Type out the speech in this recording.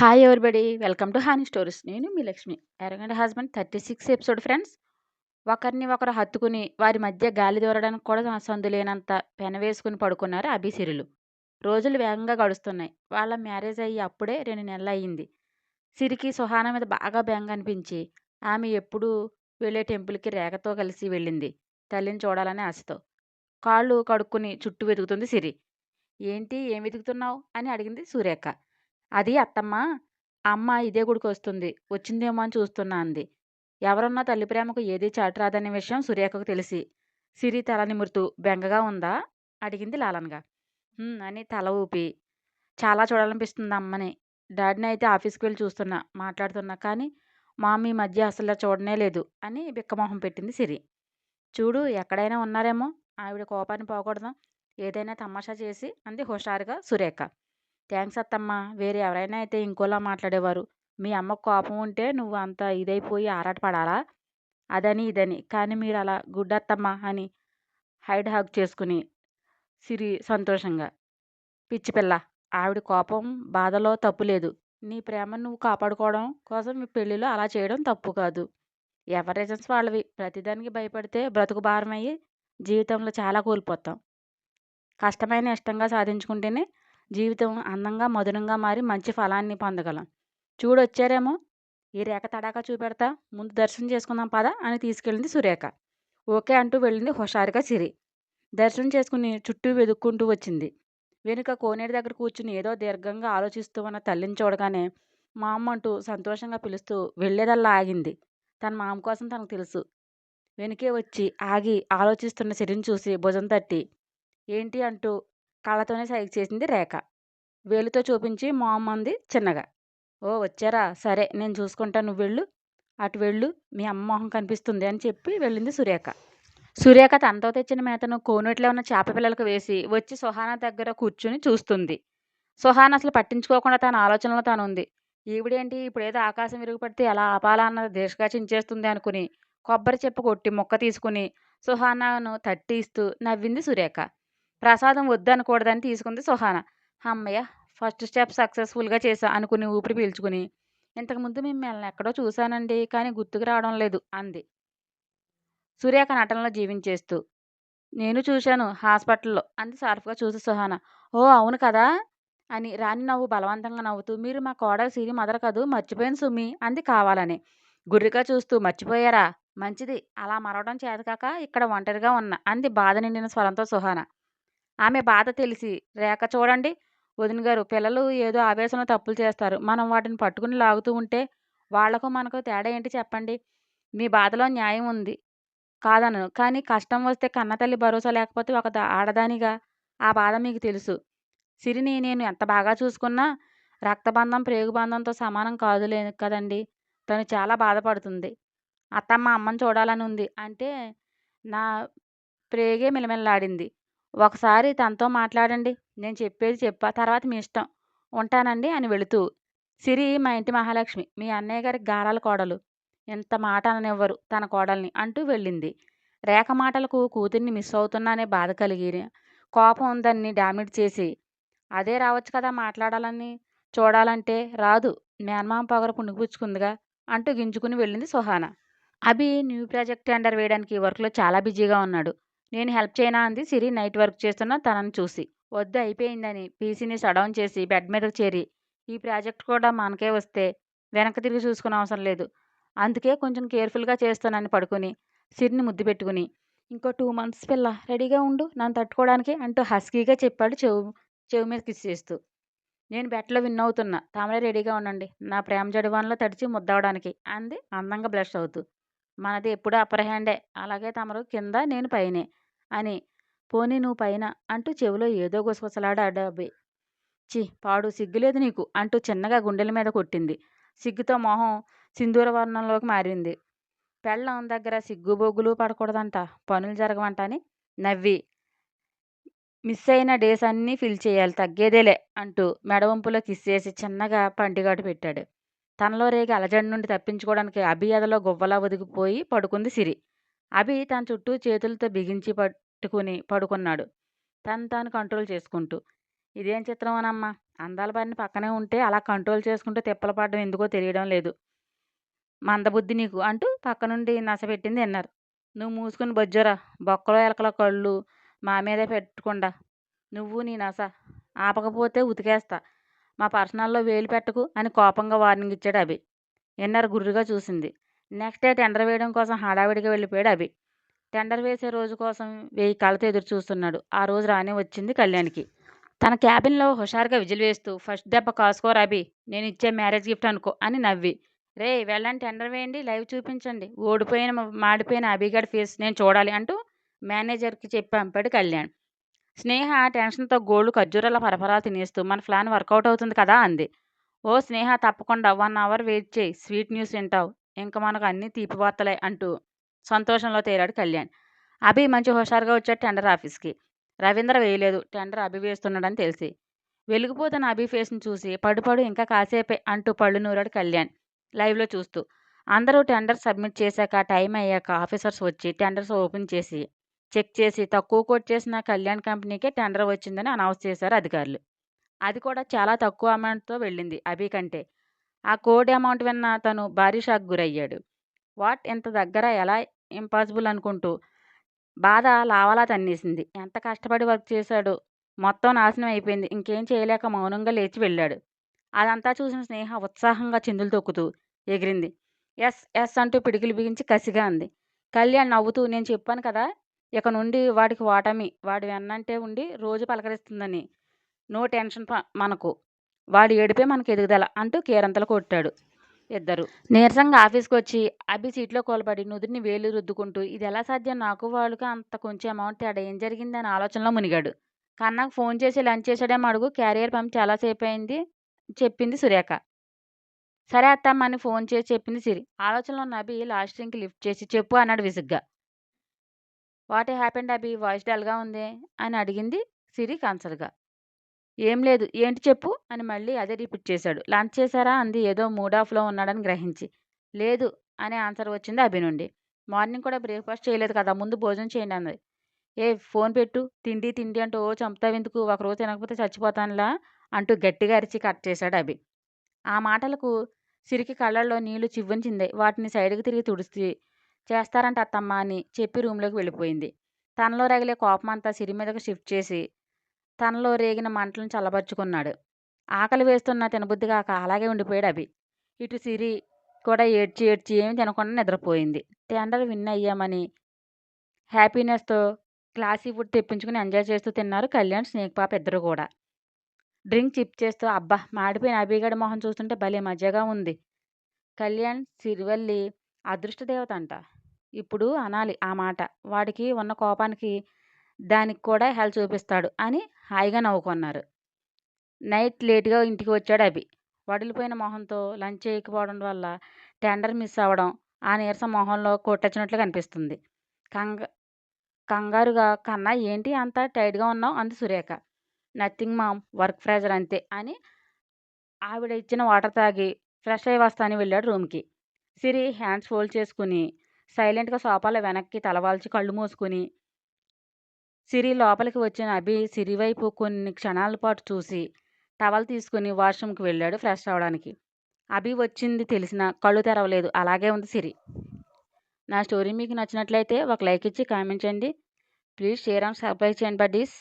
Hi everybody welcome to honey stories నేను మీ Lakshmi. ఎరగండి husband thirty six episode friends ఒకరిని ఒకరు హత్తుకుని వారి మధ్య గాలి దూరడానికి కూడా సందు లేనంత పెన వేసుకుని పడుకున్నారు అభిసిరులు. రోజులు వేగంగా గడుస్తున్నాయి. వాళ్ళ మ్యారేజ్ అయ్యి అప్పుడే రెండు నెలలు అయ్యింది. సిరికి సుహాన మీద బాగా బెంగ అనిపించి ఆమె ఎప్పుడూ వెళ్ళే టెంపుల్కి రేఖతో కలిసి వెళ్ళింది. తల్లిని చూడాలనే ఆశతో. కాళ్ళు కడుక్కుని చుట్టూ వెతుకుతుంది సిరి. ఏంటి? ఏం వెతుకుతున్నావు? అని అడిగింది సురేఖ. అది అత్తమ్మ అమ్మ ఇదే గుడికి వస్తుంది వచ్చిందేమో అని చూస్తున్నా అంది. ఎవరన్నా తల్లి ప్రేమకు ఏదీ చాటురాదనే విషయం సురేఖకు తెలిసి సిరి తల నిమురుతూ బెంగగా ఉందా? అడిగింది లాలన్గా. అని తల ఊపి చాలా చూడాలనిపిస్తుంది అమ్మని. డాడీని అయితే ఆఫీస్కి వెళ్ళి చూస్తున్నా మాట్లాడుతున్నా కానీ మా మీ మధ్య అసలు చూడనే లేదు అని బిక్కమొహం పెట్టింది సిరి. చూడు ఎక్కడైనా ఉన్నారేమో ఆవిడ కోపాన్ని పోకూడదాం ఏదైనా తమాషా చేసి అంది హుషారుగా సురేఖ. థ్యాంక్స్ అత్తమ్మా వేరే ఎవరైనా అయితే ఇంకోలా మాట్లాడేవారు. మీ అమ్మకు కోపం ఉంటే నువ్వు అంత ఇదైపోయి ఆరాటపడాలా? అదని ఇదని. కానీ మీరు అలా గుడ్ అత్తమ్మ అని హైడ్ హాగ్ చేసుకుని సిరి సంతోషంగా పిచ్చి పిల్ల ఆవిడ కోపం బాధలో తప్పు లేదు. నీ ప్రేమను నువ్వు కాపాడుకోవడం కోసం మీ పెళ్ళిలో అలా చేయడం తప్పు కాదు. ఎవరి రీజన్స్ వాళ్ళవి. ప్రతిదానికి భయపడితే బ్రతుకు భారం అయ్యి జీవితంలో చాలా కోల్పోతాం. కష్టమైన ఇష్టంగా సాధించుకుంటేనే జీవితం అందంగా మధురంగా మారి మంచి ఫలాన్ని పొందగలం. చూడొచ్చారేమో? ఈ రేఖ తడాకా చూపెడతా. ముందు దర్శనం చేసుకుందాం పద అని తీసుకెళ్ళింది సురేఖ. ఓకే అంటూ వెళ్ళింది హుషారుగా సిరి. దర్శనం చేసుకుని చుట్టూ వెదుక్కుంటూ వచ్చింది. వెనుక కోనేరు దగ్గర కూర్చుని ఏదో దీర్ఘంగా ఆలోచిస్తూ ఉన్న తల్లిని చూడగానే మా అమ్మ అంటూ సంతోషంగా పిలుస్తూ వెళ్ళేదల్లా ఆగింది. తన మామ కోసం తనకు తెలుసు. వెనుకే వచ్చి ఆగి ఆలోచిస్తున్న సిరిని చూసి భుజం తట్టి ఏంటి? అంటూ కళ్ళతోనే సైగ చేసింది రేఖ. వేలుతో చూపించి మామంది చిన్నగా. ఓ వచ్చారా? సరే నేను చూసుకుంటా నువ్వు వెళ్ళు. అటు వెళ్ళు మీ అమ్మ మొహం కనిపిస్తుంది అని చెప్పి వెళ్ళింది సురేఖ. సురేఖ తనతో తెచ్చిన మేతను కోనోట్లో ఉన్న చేప పిల్లలకు వేసి వచ్చి సుహానా దగ్గర కూర్చుని చూస్తుంది. సుహాన్ అసలు పట్టించుకోకుండా తన ఆలోచనలో తాను ఉంది. ఈవిడేంటి? ఇప్పుడేదో ఆకాశం విరుగుపడితే ఎలా ఆపాలా అన్నది దేశగా చించేస్తుంది అనుకుని కొబ్బరి చెప్ప కొట్టి మొక్క తీసుకుని సుహానాను తట్టి ఇస్తూ నవ్వింది సురేఖ. ప్రసాదం వద్దనకూడదని తీసుకుంది సుహాన. అమ్మయ్య ఫస్ట్ స్టెప్ సక్సెస్ఫుల్గా చేసా అనుకుని ఊపిరి పీల్చుకుని. ఇంతకుముందు మిమ్మల్ని ఎక్కడో చూశానండి కానీ గుర్తుకు రావడం లేదు అంది. సురేఖ నటనలో జీవించేస్తూ. నేను చూశాను హాస్పిటల్లో అంది సార్ఫ్గా చూసి సుహాన. ఓ అవును కదా అని రాణి నవ్వు బలవంతంగా నవ్వుతూ. మీరు మా కోడలు సిరి మదర్ కదూ మర్చిపోయాను సుమి అంది కావాలని. గుర్రిగా చూస్తూ మర్చిపోయారా? మంచిది అలా మరవడం చేతకాక ఇక్కడ ఒంటరిగా ఉన్న అంది బాధ నిండిన స్వరంతో సుహాన. ఆమె బాధ తెలిసి రేఖ చూడండి వదిన గారు పిల్లలు ఏదో ఆవేశంలో తప్పులు చేస్తారు. మనం వాటిని పట్టుకుని లాగుతూ ఉంటే వాళ్ళకు మనకు తేడా ఏంటి చెప్పండి? మీ బాధలో న్యాయం ఉంది కాదనను. కానీ కష్టం వస్తే కన్నతల్లి భరోసా లేకపోతే ఒక ఆడదానిగా ఆ బాధ మీకు తెలుసు. సిరిని నేను ఎంత బాగా చూసుకున్నా రక్తబంధం ప్రేగుబంధంతో సమానం కాదులే కదండి. తను చాలా బాధపడుతుంది. అత్తమ్మ అమ్మని చూడాలని ఉంది అంటే నా ప్రేగే మిలమిల్లాడింది. ఒకసారి తనతో మాట్లాడండి. నేను చెప్పేది చెప్పా. తర్వాత మీ ఇష్టం. ఉంటానండి అని వెళుతూ సిరి మా ఇంటి మహాలక్ష్మి మీ అన్నయ్య గారి గారాల కోడలు. ఎంత మాట అననివ్వరు తన కోడల్ని అంటూ వెళ్ళింది. రేఖ మాటలకు కూతుర్ని మిస్ అవుతున్నానే బాధ కలిగి కోపం ఉందని డామిట్ చేసి అదే రావచ్చు కదా మాట్లాడాలని చూడాలంటే రాదు. మేనమామ పొగర పుణికిపుచ్చుకుందిగా అంటూ గింజుకుని వెళ్ళింది Suhana. Abhi new project tender వేయడానికి వర్క్లో చాలా బిజీగా ఉన్నాడు. నేను హెల్ప్ చేయనా అంది. సిరి నైట్ వర్క్ చేస్తున్న తనని చూసి. వద్దు అయిపోయిందని పీసీని సడౌన్ చేసి బెడ్ మీదకు చేరి. ఈ ప్రాజెక్ట్ కూడా మనకే వస్తే వెనక్కి తిరిగి చూసుకునే అవసరం లేదు. అందుకే కొంచెం కేర్ఫుల్గా చేస్తానని పడుకుని సిరిని ముద్దు పెట్టుకుని. ఇంకో టూ మంత్స్ పిల్ల రెడీగా ఉండు. నన్ను తట్టుకోవడానికి అంటూ హస్కీగా చెప్పాడు చెవు చెవు మీద కిస్ చేస్తూ. నేను బెట్లో విన్ అవుతున్నా. తామరే రెడీగా ఉండండి. నా ప్రేమ జడివాన్లో తడిచి ముద్దవడానికి అంది. అందంగా బ్లష్ అవుతూ. మనది ఎప్పుడూ అప్పర్ హ్యాండే. అలాగే తమరు కింద నేను పైనే. అని. పోనీ నువ్వు పైన అంటూ చెవిలో ఏదో గుసగుసలాడాడు అబ్బి చి పాడు సిగ్గులేదు నీకు అంటూ చిన్నగా గుండెల మీద కొట్టింది. సిగ్గుతో మొహం సింధూర వర్ణంలోకి మారింది. పెళ్ళం దగ్గర సిగ్గు బొగ్గులు పడకూడదంట పనులు జరగవంట అని నవ్వి. మిస్ అయిన డేస్ అన్నీ ఫిల్ చేయాలి తగ్గేదేలే అంటూ మెడవంపులో కిస్ చేసి చిన్నగా పంటిగాటు పెట్టాడు. తనలో రేగి అలజడి నుండి తప్పించుకోవడానికి అభి ఎదలో గువ్వలా ఒదిగిపోయి పడుకుంది సిరి. అభి తన చుట్టూ చేతులతో బిగించి పట్టుకుని పడుకున్నాడు తను తాను కంట్రోల్ చేసుకుంటూ ఇదేం చిత్రమోనమ్మా! అందాల బారిన పక్కనే ఉంటే అలా కంట్రోల్ చేసుకుంటూ తిప్పలు పడడం ఎందుకో తెలియడం లేదు. మందబుద్ధి నీకు అంటూ పక్కనుండి నసపెట్టింది ఎన్ఆర్. నువ్వు మూసుకుని బొజ్జరా బొక్కలో ఎలకల కళ్ళు మా మీదే పెట్టకుండా. నువ్వు నీ నస. ఆపకపోతే ఉతికేస్తా. మా పర్సనల్లో వేలు పెట్టకు అని కోపంగా వార్నింగ్ ఇచ్చాడు అభి. ఎన్ఆర్ గుర్రుగా చూసింది. నెక్స్ట్ డే టెండర్ వేయడం కోసం హడావిడిగా వెళ్ళిపోయాడు అభి. టెండర్ వేసే రోజు కోసం వెయ్యి కళ్ళతో ఎదురు చూస్తున్నాడు. ఆ రోజు రానే వచ్చింది కళ్యాణ్కి. తన క్యాబిన్లో హుషారుగా విజిల్ వేస్తూ ఫస్ట్ దెబ్బ కాసుకోరా అభి నేను ఇచ్చే మ్యారేజ్ గిఫ్ట్ అనుకో అని నవ్వి రే వెళ్ళండి టెండర్ వేయండి లైవ్ చూపించండి ఓడిపోయిన మాడిపోయిన అభిగడ్ ఫేస్ నేను చూడాలి అంటూ మేనేజర్కి చెప్పి పంపాడు కళ్యాణ్ స్నేహ టెన్షన్తో గోళ్ళు ఖర్జూరాల పరపరా తినేస్తూ మన ప్లాన్ వర్కౌట్ అవుతుంది కదా అంది ఓ స్నేహ తప్పకుండా వన్ అవర్ వెయిట్ చేయి స్వీట్ న్యూస్ వింటావు ఇంక మనకు అన్ని తీపి వార్తలే అంటూ సంతోషంలో తేలాడు కళ్యాణ్. అభి మంచి హుషారుగా వచ్చాడు టెండర్ ఆఫీస్కి. రవీంద్ర వేయలేదు. టెండర్ అభి వేస్తున్నాడని తెలిసి. వెలిగిపోతున్న అభి ఫేస్ని చూసి పడుపడు ఇంకా కాసేపే అంటూ పళ్ళు నూరాడు కళ్యాణ్ లైవ్లో చూస్తూ. అందరూ టెండర్ సబ్మిట్ చేశాక టైం అయ్యాక ఆఫీసర్స్ వచ్చి టెండర్స్ ఓపెన్ చేసి చెక్ చేసి తక్కువ కోట్ చేసిన కళ్యాణ్ కంపెనీకే టెండర్ వచ్చిందని అనౌన్స్ చేశారు అధికారులు. అది కూడా చాలా తక్కువ అమౌంట్తో వెళ్ళింది అభి కంటే. ఆ కోడ్ అమౌంట్ విన్న తను భారీ షాక్ గురయ్యాడు. వాట్? ఇంత దగ్గర? ఎలా? ఇంపాసిబుల్ అనుకుంటూ బాధ లావలా తన్నేసింది. ఎంత కష్టపడి వర్క్ చేశాడో? మొత్తం నాశనం అయిపోయింది. ఇంకేం చేయలేక మౌనంగా లేచి వెళ్ళాడు. అదంతా చూసిన స్నేహ ఉత్సాహంగా చిందులు తొక్కుతూ ఎగిరింది. ఎస్ ఎస్ అంటూ పిడికిలు బిగించి కసిగా అంది. కళ్యాణ్ నవ్వుతూ నేను చెప్పాను కదా ఇక నుండి వాడికి వాటమి వాడి వెన్నంటే ఉండి రోజు పలకరిస్తుందని. నో టెన్షన్ మనకు. వాడి ఏడిపే మనకు ఎదుగుదల అంటూ కేరంతలు కొట్టాడు ఇద్దరు. నీరసంగా ఆఫీస్కి వచ్చి అభి సీట్లో కోలబడి నుదురిని వేలు రుద్దుకుంటూ ఇది ఎలా సాధ్యం? నాకు వాళ్ళకి అంత కొంచెం అమౌంట్ తేడా ఏం జరిగింది? అని ఆలోచనలో మునిగాడు. కన్నాకు ఫోన్ చేసి లంచ్ చేసాడేమో అడుగు క్యారియర్ పంప్ చాలాసేపు అయింది చెప్పింది సురేఖ. సరే అత్తమ్మ అని ఫోన్ చేసి చెప్పింది సిరి. ఆలోచనలో ఉన్న అభి లాస్ట్ రింగ్ లిఫ్ట్ చేసి చెప్పు అన్నాడు విసుగ్గా. What happened Abhi? వాయిస్ డల్గా ఉంది? అని అడిగింది సిరి కన్సల్గా. ఏం లేదు. ఏంటి చెప్పు అని మళ్ళీ అదే రిపీట్ చేశాడు. లంచ్ చేశారా? అంది. ఏదో మూడ్ ఆఫ్లో ఉన్నాడని గ్రహించి. లేదు అనే ఆన్సర్ వచ్చింది అభి నుండి. మార్నింగ్ కూడా బ్రేక్ఫాస్ట్ చేయలేదు కదా ముందు భోజనం చేయండి అన్నది ఏ ఫోన్ పెట్టు. తిండి తిండి అంటూ ఓ చంపుతావెందుకు? ఒకరోజు తినకపోతే చచ్చిపోతానులా? అంటూ గట్టిగా అరిచి కట్ చేశాడు అభి ఆ మాటలకు సిరికి కళ్ళల్లో నీళ్ళు చివ్వించింది. వాటిని సైడ్కి తిరిగి తుడిచి చేస్తారంట అత్తమ్మ అని చెప్పి రూమ్లోకి వెళ్ళిపోయింది. తనలో రగిలే కోపం అంతా సిరి మీదకు షిఫ్ట్ చేసి తనలో రేగిన మంటలను చల్లబరుచుకున్నాడు. ఆకలి వేస్తున్న తినబుద్ధి కాక అలాగే ఉండిపోయాడు అభి. ఇటు సిరి కూడా ఏడ్చి ఏడ్చి ఏమి తినకుండా నిద్రపోయింది. టెండర్ విన్ అయ్యామని హ్యాపీనెస్తో క్లాసీ ఫుడ్ తెప్పించుకుని ఎంజాయ్ చేస్తూ తిన్నారు కళ్యాణ్ స్నేక్ పాప ఇద్దరు కూడా. డ్రింక్ చిప్ చేస్తూ అబ్బా మాడిపోయిన అభిగడ మొహం చూస్తుంటే భలే మజాగా ఉంది. కళ్యాణ్ సిరివల్లి అదృష్ట దేవత అంట ఇప్పుడు అనాలి ఆ మాట. వాడికి ఉన్న కోపానికి దానికి కూడా హెల్ప్ చూపిస్తాడు అని హాయిగా నవ్వుకున్నారు. నైట్ లేట్గా ఇంటికి వచ్చాడు అభి. వడిలిపోయిన మొహంతో లంచ్ చేయకపోవడం వల్ల టెండర్ మిస్ అవ్వడం ఆ నీరసం మొహంలో కొట్టచ్చినట్లు కనిపిస్తుంది. కంగ కంగారుగా కన్నా ఏంటి అంత టైట్గా ఉన్నావు? అంది Surekha. Nothing mom work pressure అంతే అని ఆవిడ ఇచ్చిన వాటర్ తాగి ఫ్రెష్ అయి వస్తాని వెళ్ళాడు రూమ్కి. సిరి హ్యాండ్స్ ఫోల్డ్ చేసుకుని సైలెంట్గా సోఫాలో వెనక్కి తలవాల్చి కళ్ళు మూసుకుని సిరి లోపలికి వచ్చిన అభి సిరి వైపు కొన్ని క్షణాల పాటు చూసి టవల్ తీసుకుని వాష్రూమ్కి వెళ్ళాడు ఫ్రెష్ అవడానికి అభి వచ్చింది తెలిసిన కళ్ళు తెరవలేదు. అలాగే ఉంది సిరి. నా స్టోరీ మీకు నచ్చినట్లయితే ఒక లైక్ ఇచ్చి కామెంట్ చేయండి. ప్లీజ్ షేర్ అండ్ సబ్స్క్రైబ్ చేయండి బడ్డీస్.